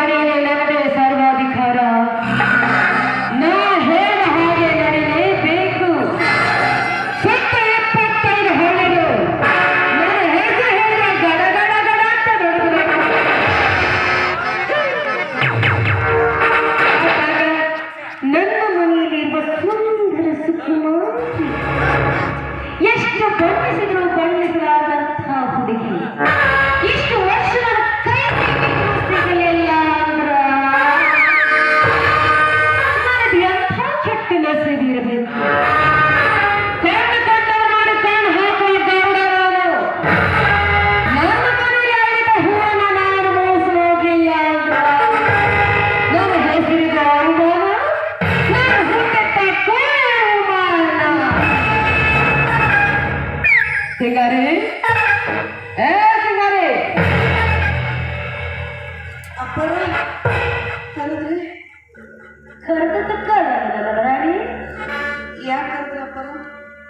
Maria Helena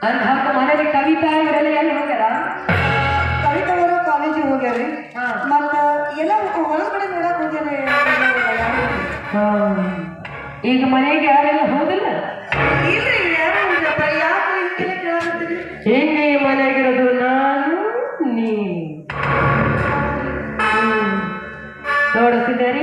ಅಂತ ಮನೇಲಿ ಕವಿತಾ ಇವರೆಲ್ಲ ಎಲ್ಲಿ ಹೋಗ್ಯಾರ? ಕವಿತಾ ಅವರ ಕಾಲೇಜಿಗೆ ಹೋಗ್ಯಾರಿ. ಮತ್ತ ಎಲ್ಲ ಹೊರಗಡೆ ನೋಡಕ್ ಹೋಗ್ಯಾರಿ. ಈಗ ಮನೆಗೆ ಯಾರೆಲ್ಲ ಹೋದಿಲ್ಲ? ಇಲ್ರಿ ಯಾರು ಯಾಕೆ ಹಿಂಗೆಲ್ಲ ಕೇಳಾಕತ್ತೀರಿ? ಹೆಂಗೆ ಈ ಮನೆಗಿರೋದು ನಾನು ನೀ ನೋಡುತ್ತಿದ್ದಾರೆ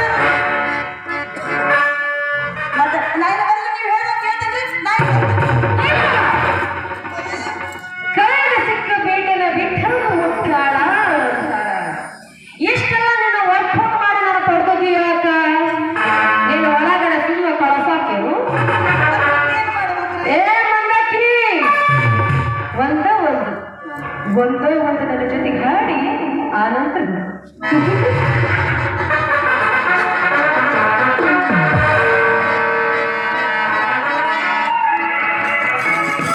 ಒಂದೇ ಒಂದು ನನ್ನ ಜೊತೆಗೆ ಹಾಡಿ ಆನಂತರ.